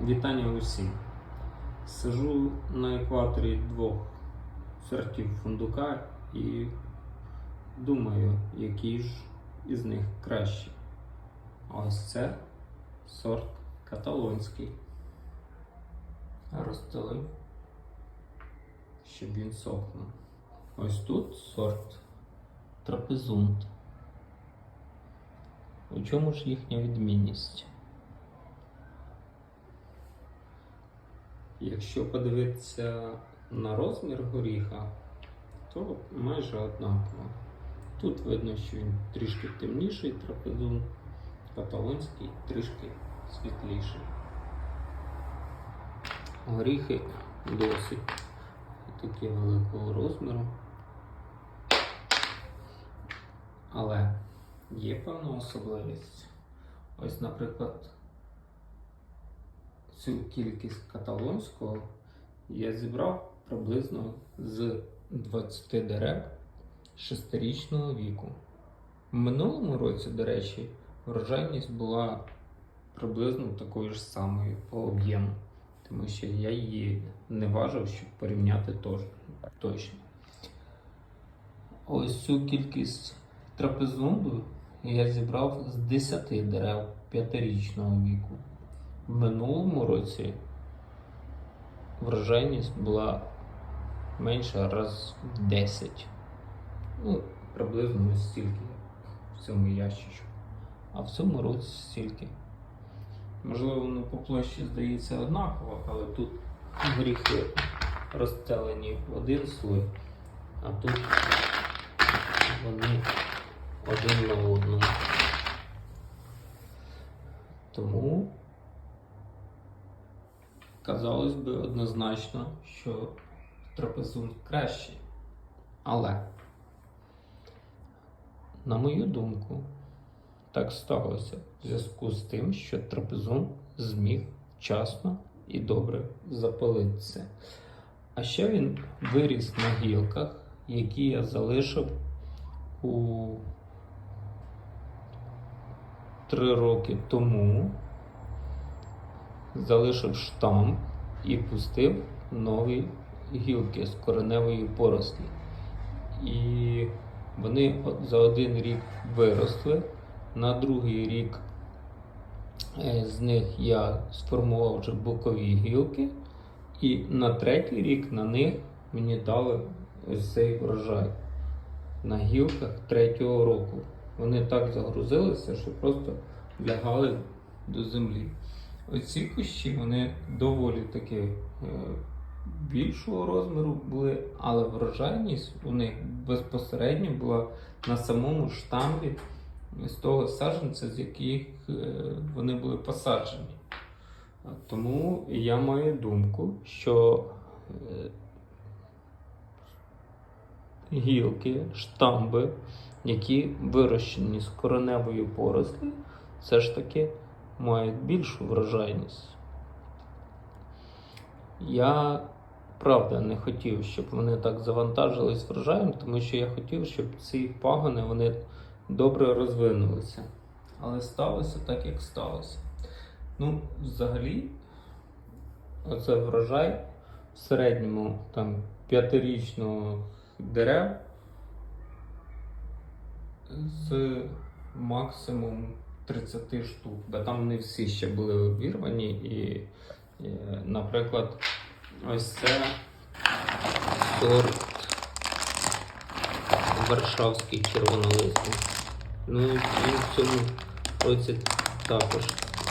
Вітання усім. Сижу на екваторі двох сортів фундука і думаю, який ж із них кращий. Ось це сорт каталонський. Розстелив, щоб він сохнув. Ось тут сорт трапезунт. У чому ж їхня відмінність? Якщо подивитися на розмір горіха, то майже однаково. Тут видно, що він трішки темніший трапезун, каталонський трішки світліший. Горіхи досить такі великого розміру. Але є певна особливість. Ось, наприклад, цю кількість каталонського я зібрав приблизно з 20 дерев шестирічного віку. В минулому році, до речі, врожайність була приблизно такою ж самою по об'єму, тому що я її не важив, щоб порівняти точно. Ось цю кількість трапезунду я зібрав з 10 дерев п'ятирічного віку. В минулому році врожайність була менша раз в 10. Ну, приблизно ось стільки в цьому ящичку. А в цьому році стільки. Можливо, воно по площі здається однаково, але тут горіхи розстелені в один слой, а тут вони один на одному. Тому казалось би однозначно, що трапезун кращий. Але, на мою думку, так сталося в зв'язку з тим, що трапезун зміг вчасно і добре запалитися. А ще він виріс на гілках, які я залишив у три роки тому залишив штамп і пустив нові гілки з кореневої порослі. І вони за один рік виросли. На другий рік е, з них я сформував вже бокові гілки, і на третій рік на них мені дали цей врожай на гілках третього року. Вони так загрузилися, що просто лягали до землі. Оці кущі вони доволі таки е, більшого розміру були, але врожайність у них безпосередньо була на самому штамбі з того саджанця, з яких е, вони були посаджені. Тому я маю думку, що е, гілки, штамби, які вирощені з кореневої порослі, все ж таки мають більшу врожайність. Я правда не хотів, щоб вони так завантажились врожаєм, тому що я хотів, щоб ці пагони вони добре розвинулися. Але сталося так, як сталося. Ну, взагалі, оце врожай в середньому там п'ятирічного дерев з максимум 30 штук. Да, там не всі ще були обірвані. І, і, наприклад, ось це сорт Варшавський червонолисний. Ну, він в цьому році також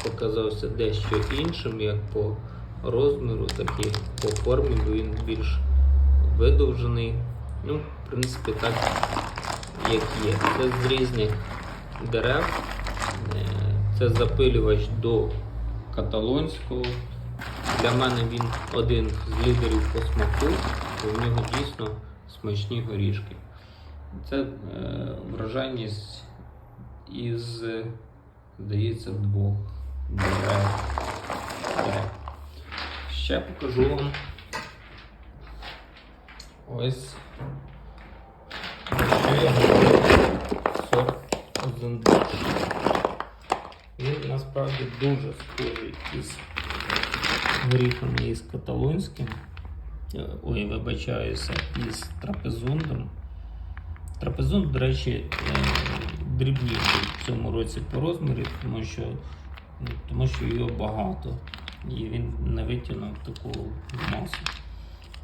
показався дещо іншим, як по розміру, так і по формі, бо він більш видовжений. Ну, в принципі, так як є. Це з різних дерев. Це запилювач до каталонського. Для мене він один з лідерів по смаку, бо в нього дійсно смачні горішки. Це е, врожайність із, здається, двох дерев. Ще покажу вам ось що я говорив сорт Озендуш. Він насправді дуже схожий із горіхами із каталонським. Е, Ой, вибачаюся, із трапезундом. Трапезунд, до речі, е, дрібніший в цьому році по розмірі, тому що, ну, тому що його багато. І він не витягнув таку масу.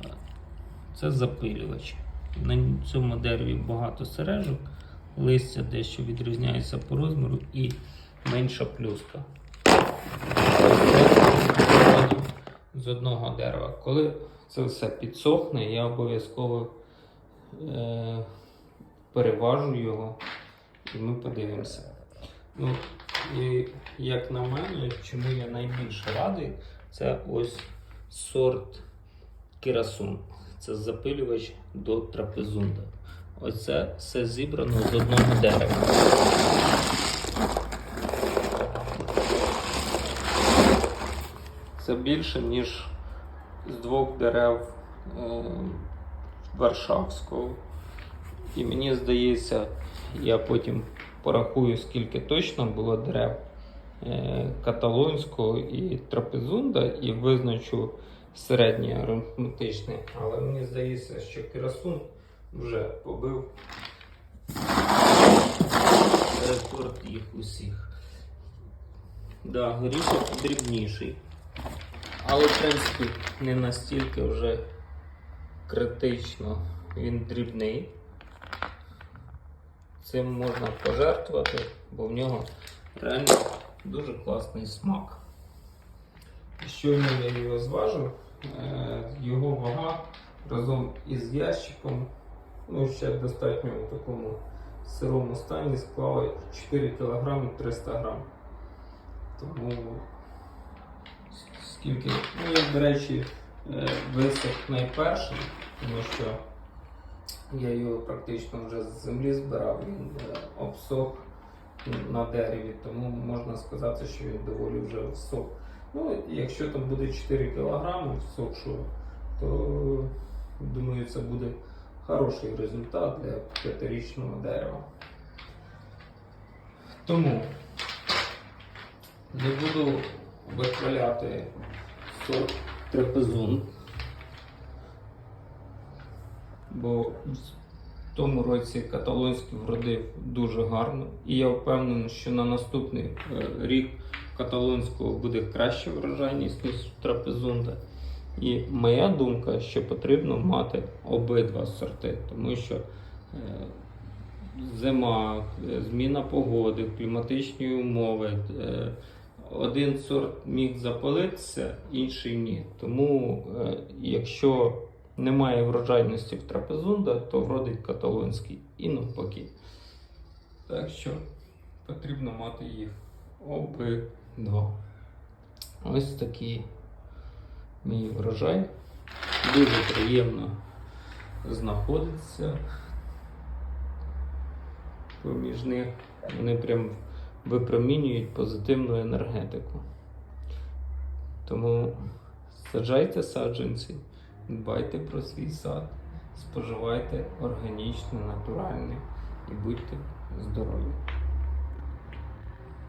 Е, Це запилювач. На цьому дереві багато сережок, листя дещо відрізняється по розміру і менша плюска. З одного дерева. Коли це все підсохне, я обов'язково е, переважу його і ми подивимося. Ну, і як на мене, чому я найбільше радий, це ось сорт Кірасун. Це запилювач до трапезунда. Оце все зібрано з одного дерева. Це більше, ніж з двох дерев е, Варшавського. І мені здається, я потім порахую, скільки точно було дерев е, каталонського і трапезунда, і визначу середнє арифметичне. Але мені здається, що Кірасун вже побив рекорд їх усіх. Да, горішок дрібніший. Але, в принципі, не настільки вже критично він дрібний. Цим можна пожертвувати, бо в нього реально дуже класний смак. Щойно я його зважив, е, його вага разом із ящиком, ну ще в такому сирому стані склала 4 кг 300 г. Тому скільки, ну я, до речі, е, висох найперший, тому що я його практично вже з землі збирав, він е, обсох на дереві, тому можна сказати, що він доволі вже всох. Ну, якщо там буде 4 кг всохшого, то думаю, це буде хороший результат для п'ятирічного дерева. Тому не буду вихваляти сорт трапезун, бо в тому році каталонський вродив дуже гарно. І я впевнений, що на наступний е, рік каталонського буде краща врожайність, ніж трапезунда. І моя думка, що потрібно мати обидва сорти, тому що е, зима, е, зміна погоди, кліматичні умови. Один сорт міг запалитися, інший ні. Тому, е, якщо немає врожайності в трапезунда, то вродить каталонський і навпаки. Так що потрібно мати їх обидва. Ось такий мій врожай. Дуже приємно знаходиться поміж них. Вони прям випромінюють позитивну енергетику. Тому саджайте саджанці, дбайте про свій сад, споживайте органічне, натуральне і будьте здорові.